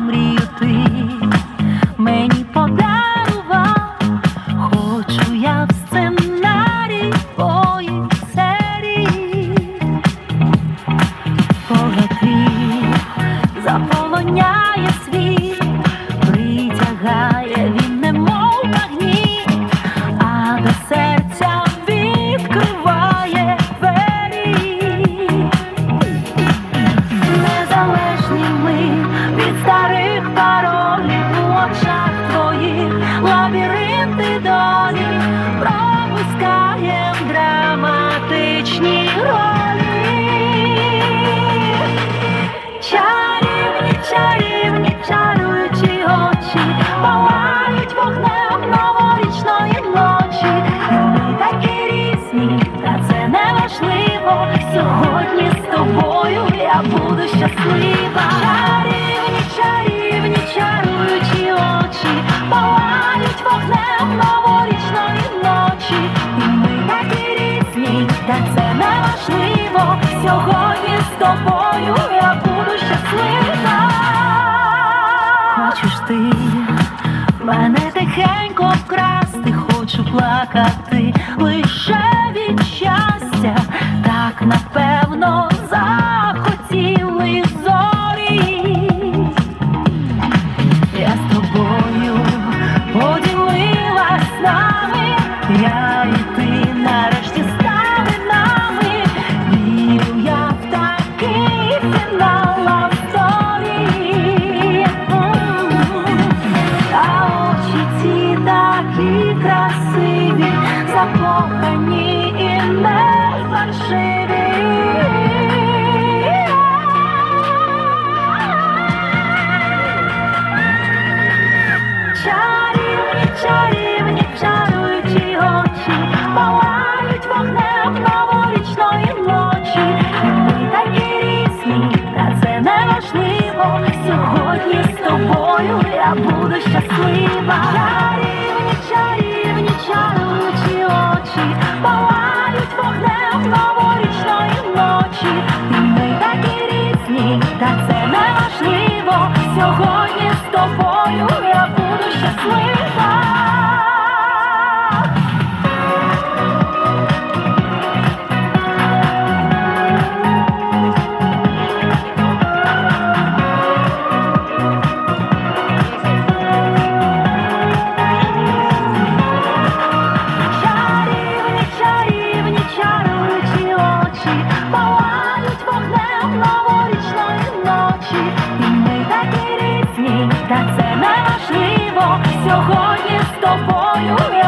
мрію ти, паролів у очах твоїх лабіринти долі пропускаєм драматичні ролі. Чарівні, чарівні, чаруючі очі палають вогнем новорічної ночі. Ми такі різні, та це не важливо. Сьогодні з тобою я буду щаслива. Та це не важливо. Сьогодні з тобою я буду щаслива. Хочеш ти мене тихенько вкрасти, хочу плакати лише від щастя, так напевно захотіли зорі. Я з тобою поділилась нами, я і ти нарешті красиві, закохані і не Чарівні, чарівні, чаруючі очі палають вогнем новорічної ночі. Ми такі різні, та це не важливо. Сьогодні з тобою я буду щаслива. Різні, неможливо сьогодні з тобою.